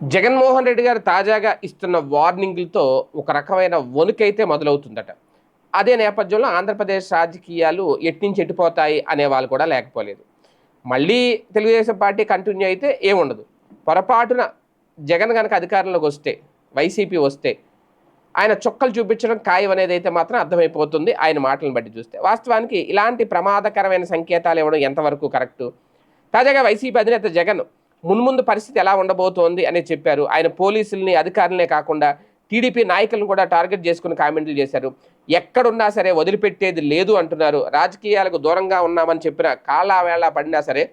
జగన్మోహన్ రెడ్డి గారు తాజాగా ఇస్తున్న వార్నింగ్లతో ఒక రకమైన వణుకైతే మొదలవుతుందట. అదే నేపథ్యంలో ఆంధ్రప్రదేశ్ రాజకీయాలు ఎట్నుంచి ఎట్టిపోతాయి అనే వాళ్ళు కూడా లేకపోలేదు. మళ్ళీ తెలుగుదేశం పార్టీ కంటిన్యూ అయితే ఏముండదు. పొరపాటున జగన్ కనుక అధికారంలోకి వస్తే వైసీపీ వస్తే ఆయన చొక్కలు చూపించడం ఖాయం అనేది అయితే మాత్రం అర్థమైపోతుంది ఆయన మాటలను బట్టి చూస్తే. వాస్తవానికి ఇలాంటి ప్రమాదకరమైన సంకేతాలు ఇవ్వడం ఎంతవరకు కరెక్టు? తాజాగా వైసీపీ అధినేత జగన్ మున్ముందు పరిస్థితి ఎలా ఉండబోతోంది అని చెప్పారు. ఆయన పోలీసుల్ని అధికారులనే కాకుండా టీడీపీ నాయకులను కూడా టార్గెట్ చేసుకుని కామెంట్లు చేశారు. ఎక్కడున్నా సరే వదిలిపెట్టేది లేదు అంటున్నారు. రాజకీయాలకు దూరంగా ఉన్నామని చెప్పిన కాలావేళ పడినా సరే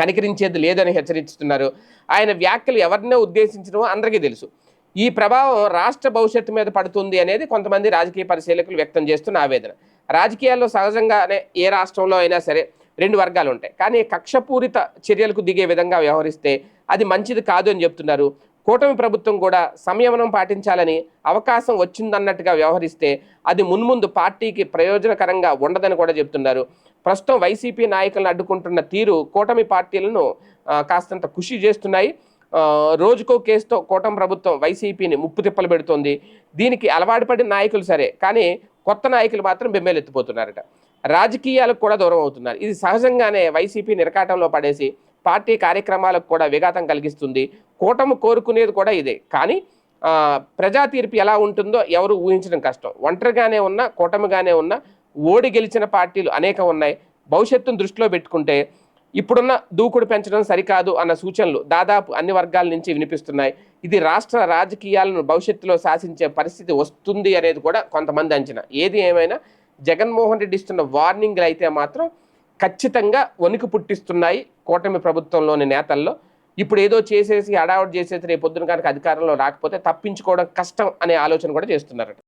కనికరించేది లేదని హెచ్చరిస్తున్నారు. ఆయన వ్యాఖ్యలు ఎవరినో ఉద్దేశించడమో అందరికీ తెలుసు. ఈ ప్రభావం రాష్ట్ర భవిష్యత్తు మీద పడుతుంది అనేది కొంతమంది రాజకీయ పరిశీలకులు వ్యక్తం చేస్తున్న ఆవేదన. రాజకీయాల్లో సహజంగానే ఏ రాష్ట్రంలో అయినా సరే రెండు వర్గాలు ఉంటాయి. కానీ కక్షపూరిత చర్యలకు దిగే విధంగా వ్యవహరిస్తే అది మంచిది కాదు అని చెప్తున్నారు. కూటమి ప్రభుత్వం కూడా సంయమనం పాటించాలని అవకాశం వచ్చిందన్నట్టుగా వ్యవహరిస్తే అది మున్ముందు పార్టీకి ప్రయోజనకరంగా ఉండదని కూడా చెప్తున్నారు. ప్రస్తుతం వైసీపీ నాయకులను అడ్డుకుంటున్న తీరు కూటమి పార్టీలను కాస్తంత కృషి చేస్తున్నాయి. రోజుకో కేసుతో కూటమి ప్రభుత్వం వైసీపీని ముప్పు తిప్పలు పెడుతోంది. దీనికి అలవాటు పడిన నాయకులు సరే కానీ కొత్త నాయకులు మాత్రం బెమ్మేలెత్తిపోతున్నారట రాజకీయాలకు కూడా దూరం అవుతున్నారు. ఇది సహజంగానే వైసీపీ నిరకాటంలో పడేసి పార్టీ కార్యక్రమాలకు కూడా విఘాతం కలిగిస్తుంది. కూటమి కోరుకునేది కూడా ఇదే. కానీ ప్రజా తీర్పు ఎలా ఉంటుందో ఎవరు ఊహించడం కష్టం. ఒంటరిగానే ఉన్న కూటమిగానే ఉన్న ఓడి గెలిచిన పార్టీలు అనేకం ఉన్నాయి. భవిష్యత్తును దృష్టిలో పెట్టుకుంటే ఇప్పుడున్న దూకుడు పెంచడం సరికాదు అన్న సూచనలు దాదాపు అన్ని వర్గాల నుంచి వినిపిస్తున్నాయి. ఇది రాష్ట్ర రాజకీయాలను భవిష్యత్తులో శాసించే పరిస్థితి వస్తుంది అనేది కూడా కొంతమంది అంచనా. ఏది ఏమైనా జగన్మోహన్ రెడ్డి ఇస్తున్న వార్నింగ్లు అయితే మాత్రం ఖచ్చితంగా వణుకు పుట్టిస్తున్నాయి కూటమి ప్రభుత్వంలోని నేతల్లో. ఇప్పుడు ఏదో చేసేసి హడావుడి చేసేసి రేపు పొద్దున కనుక అధికారంలో రాకపోతే తప్పించుకోవడం కష్టం అనే ఆలోచన కూడా చేస్తున్నారట.